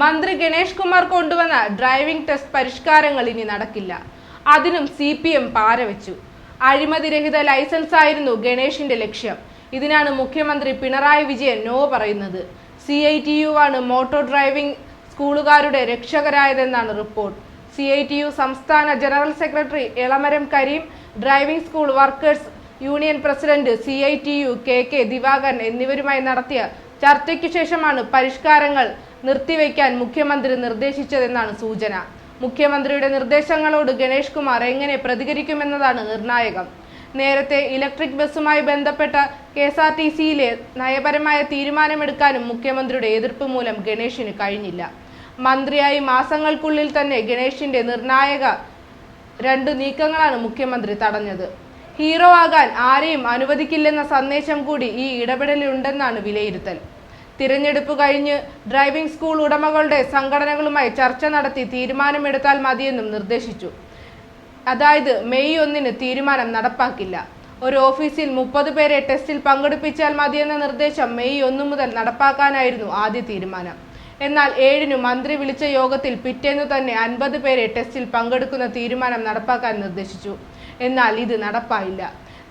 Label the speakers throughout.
Speaker 1: മന്ത്രി ഗണേഷ് കുമാർ കൊണ്ടുവന്ന driving test പരിഷ്കാരങ്ങൾ ഇനി നടക്കില്ല. അതിനും സി പി എം പാരവെച്ചു അഴിമതിരഹിത ലൈസൻസ് ആയിരുന്നു ഗണേഷിന്റെ ലക്ഷ്യം. ഇതിനാണ് മുഖ്യമന്ത്രി പിണറായി വിജയൻ നോ പറയുന്നത്. സി ഐ ടി യു ആണ് മോട്ടോർ ഡ്രൈവിംഗ് സ്കൂളുകാരുടെ രക്ഷകരായതെന്നാണ് report. C I T U സംസ്ഥാന general secretary Elamaram Kareem driving school workers union president C I T U K K Divakaran എന്നിവരുമായി നടത്തിയ ചർച്ചയ്ക്കു ശേഷമാണ് പരിഷ്കാരങ്ങൾ നിർത്തിവെക്കാൻ മുഖ്യമന്ത്രി നിർദ്ദേശിച്ചതെന്നാണ് സൂചന. മുഖ്യമന്ത്രിയുടെ നിർദ്ദേശങ്ങളോട് ഗണേഷ് കുമാർ എങ്ങനെ പ്രതികരിക്കുമെന്നതാണ് നിർണായകം. നേരത്തെ ഇലക്ട്രിക് ബസ്സുമായി ബന്ധപ്പെട്ട കെ എസ് ആർ ടി സിയിലെ നയപരമായ തീരുമാനമെടുക്കാനും മുഖ്യമന്ത്രിയുടെ എതിർപ്പ് മൂലം ഗണേഷിന് കഴിഞ്ഞില്ല. മന്ത്രിയായി മാസങ്ങൾക്കുള്ളിൽ തന്നെ ഗണേഷിന്റെ നിർണായക രണ്ട് നീക്കങ്ങളാണ് മുഖ്യമന്ത്രി തടഞ്ഞത്. ഹീറോ ആകാൻ ആരെയും അനുവദിക്കില്ലെന്ന സന്ദേശം കൂടി ഈ ഇടപെടലുണ്ടെന്നാണ് വിലയിരുത്തൽ. തിരഞ്ഞെടുപ്പ് കഴിഞ്ഞ് ഡ്രൈവിംഗ് സ്കൂൾ ഉടമകളുടെ സംഘടനകളുമായി ചർച്ച നടത്തി തീരുമാനമെടുത്താൽ മതിയെന്നും നിർദ്ദേശിച്ചു. അതായത് മെയ് ഒന്നിന് തീരുമാനം നടപ്പാക്കില്ല. ഒരു ഓഫീസിൽ മുപ്പത് പേരെ ടെസ്റ്റിൽ പങ്കെടുപ്പിച്ചാൽ മതിയെന്ന നിർദ്ദേശം മെയ് ഒന്ന് മുതൽ നടപ്പാക്കാനായിരുന്നു ആദ്യ തീരുമാനം. എന്നാൽ ഏഴിനു മന്ത്രി വിളിച്ച യോഗത്തിൽ പിറ്റേന്ന് തന്നെ അൻപത് പേരെ ടെസ്റ്റിൽ പങ്കെടുക്കുന്ന തീരുമാനം നടപ്പാക്കാൻ നിർദ്ദേശിച്ചു. എന്നാൽ ഇത് നടപ്പായില്ല.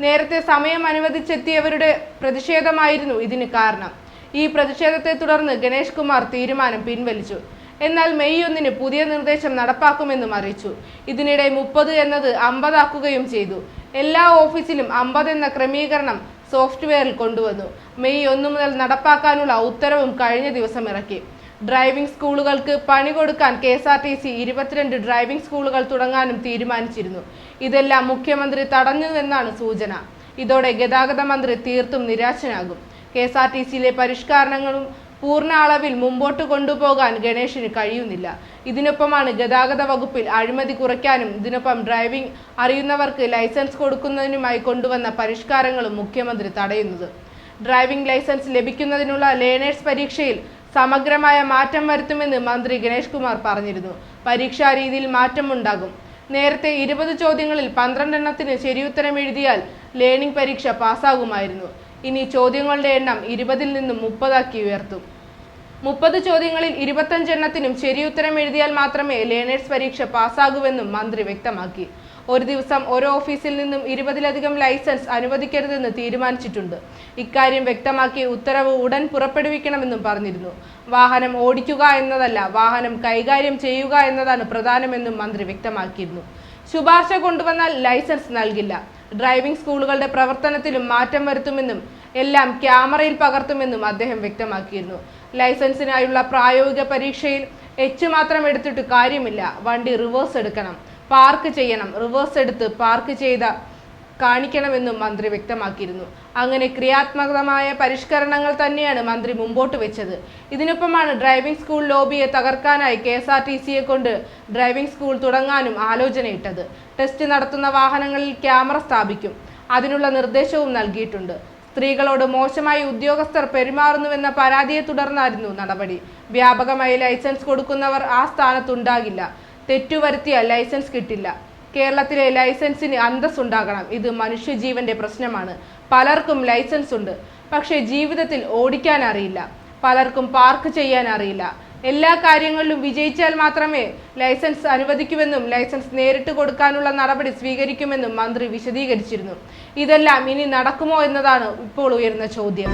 Speaker 1: നേരത്തെ സമയം അനുവദിച്ചെത്തിയവരുടെ പ്രതിഷേധമായിരുന്നു ഇതിന് കാരണം. ഈ പ്രതിഷേധത്തെ തുടർന്ന് ഗണേഷ് കുമാർ തീരുമാനം പിൻവലിച്ചു. എന്നാൽ മെയ് ഒന്നിന് പുതിയ നിർദ്ദേശം നടപ്പാക്കുമെന്നും അറിയിച്ചു. ഇതിനിടെ മുപ്പത് എന്നത് അമ്പതാക്കുകയും ചെയ്തു. എല്ലാ ഓഫീസിലും അമ്പത് എന്ന ക്രമീകരണം സോഫ്റ്റ്വെയറിൽ കൊണ്ടുവന്നു. മെയ് ഒന്ന് മുതൽ നടപ്പാക്കാനുള്ള ഉത്തരവും കഴിഞ്ഞ ദിവസം ഇറക്കി. ഡ്രൈവിംഗ് സ്കൂളുകൾക്ക് പണി കൊടുക്കാൻ K S R T C ഇരുപത്തിരണ്ട് ഡ്രൈവിംഗ് സ്കൂളുകൾ തുടങ്ങാനും തീരുമാനിച്ചിരുന്നു. ഇതെല്ലാം മുഖ്യമന്ത്രി തടഞ്ഞുവെന്നാണ് സൂചന. ഇതോടെ ഗതാഗത മന്ത്രി തീർത്തും നിരാശനാകും. കെ എസ് ആർ ടി സിയിലെ പരിഷ്കരണങ്ങളും പൂർണ അളവിൽ മുമ്പോട്ട് കൊണ്ടുപോകാൻ ഗണേഷിന് കഴിയുന്നില്ല. ഇതിനൊപ്പമാണ് ഗതാഗത വകുപ്പിൽ അഴിമതി കുറയ്ക്കാനും ഇതിനൊപ്പം ഡ്രൈവിംഗ് അറിയുന്നവർക്ക് ലൈസൻസ് കൊടുക്കുന്നതിനുമായി കൊണ്ടുവന്ന പരിഷ്കാരങ്ങളും മുഖ്യമന്ത്രി തടയുന്നത്. ഡ്രൈവിംഗ് ലൈസൻസ് ലഭിക്കുന്നതിനുള്ള ലേണേഴ്സ് പരീക്ഷയിൽ സമഗ്രമായ മാറ്റം വരുത്തുമെന്ന് മന്ത്രി ഗണേഷ് കുമാർ പറഞ്ഞിരുന്നു. പരീക്ഷാ രീതിയിൽ മാറ്റമുണ്ടാകും. നേരത്തെ ഇരുപത് ചോദ്യങ്ങളിൽ പന്ത്രണ്ടെണ്ണത്തിന് ശരിയുത്തരം എഴുതിയാൽ ലേണിംഗ് പരീക്ഷ പാസ്സാകുമായിരുന്നു. ഇനി ചോദ്യങ്ങളുടെ എണ്ണം ഇരുപതിൽ നിന്നും മുപ്പതാക്കി ഉയർത്തും. മുപ്പത് ചോദ്യങ്ങളിൽ ഇരുപത്തഞ്ചെണ്ണത്തിനും ശരിയുത്തരം എഴുതിയാൽ മാത്രമേ ലേണേഴ്സ് പരീക്ഷ പാസ്സാകൂവെന്നും മന്ത്രി വ്യക്തമാക്കി. ഒരു ദിവസം ഓരോ ഓഫീസിൽ നിന്നും ഇരുപതിലധികം ലൈസൻസ് അനുവദിക്കരുതെന്ന് തീരുമാനിച്ചിട്ടുണ്ട്. ഇക്കാര്യം വ്യക്തമാക്കി ഉത്തരവ് ഉടൻ പുറപ്പെടുവിക്കണമെന്നും പറഞ്ഞിരുന്നു. വാഹനം ഓടിക്കുക എന്നതല്ല വാഹനം കൈകാര്യം ചെയ്യുക എന്നതാണ് പ്രധാനമെന്നും മന്ത്രി വ്യക്തമാക്കിയിരുന്നു. ശുപാർശ കൊണ്ടുവന്നാൽ ലൈസൻസ് നൽകില്ല. ഡ്രൈവിംഗ് സ്കൂളുകളുടെ പ്രവർത്തനത്തിലും മാറ്റം വരുത്തുമെന്നും എല്ലാം ക്യാമറയിൽ പകർത്തുമെന്നും അദ്ദേഹം വ്യക്തമാക്കിയിരുന്നു. ലൈസൻസിനായുള്ള പ്രായോഗിക പരീക്ഷയിൽ എച്ച് മാത്രം എടുത്തിട്ട് കാര്യമില്ല. വണ്ടി റിവേഴ്സ് എടുക്കണം. പാർക്ക് ചെയ്യണം. റിവേഴ്സ് എടുത്ത് പാർക്ക് ചെയ്ത കാണിക്കണമെന്നും മന്ത്രി വ്യക്തമാക്കിയിരുന്നു. അങ്ങനെ ക്രിയാത്മകമായ പരിഷ്കരണങ്ങൾ തന്നെയാണ് മന്ത്രി മുമ്പോട്ട് വെച്ചത്. ഇതിനൊപ്പമാണ് ഡ്രൈവിംഗ് സ്കൂൾ ലോബിയെ തകർക്കാനായി കെ എസ് ആർ ടി സിയെ കൊണ്ട് ഡ്രൈവിംഗ് സ്കൂൾ തുടങ്ങാനും ആലോചനയിട്ടത്. ടെസ്റ്റ് നടത്തുന്ന വാഹനങ്ങളിൽ ക്യാമറ സ്ഥാപിക്കും. അതിനുള്ള നിർദ്ദേശവും നൽകിയിട്ടുണ്ട്. സ്ത്രീകളോട് മോശമായി ഉദ്യോഗസ്ഥർ പെരുമാറുന്നുവെന്ന പരാതിയെ തുടർന്നായിരുന്നു നടപടി. വ്യാപകമായി ലൈസൻസ് കൊടുക്കുന്നവർ ആ സ്ഥാനത്തുണ്ടാകില്ല. തെറ്റുവരുത്തിയാൽ ലൈസൻസ് കിട്ടില്ല. കേരളത്തിലെ ലൈസൻസിന് അന്തസ്സുണ്ടാകണം. ഇത് മനുഷ്യജീവന്റെ പ്രശ്നമാണ്. പലർക്കും ലൈസൻസ് ഉണ്ട് പക്ഷേ ജീവിതത്തിൽ ഓടിക്കാൻ അറിയില്ല. പലർക്കും പാർക്ക് ചെയ്യാൻ അറിയില്ല. എല്ലാ കാര്യങ്ങളിലും വിജയിച്ചാൽ മാത്രമേ ലൈസൻസ് അനുവദിക്കുമെന്നും ലൈസൻസ് നേരിട്ട് കൊടുക്കാനുള്ള നടപടി സ്വീകരിക്കുമെന്നും മന്ത്രി വിശദീകരിച്ചിരുന്നു. ഇതെല്ലാം ഇനി നടക്കുമോ എന്നതാണ് ഇപ്പോൾ ഉയരുന്ന ചോദ്യം.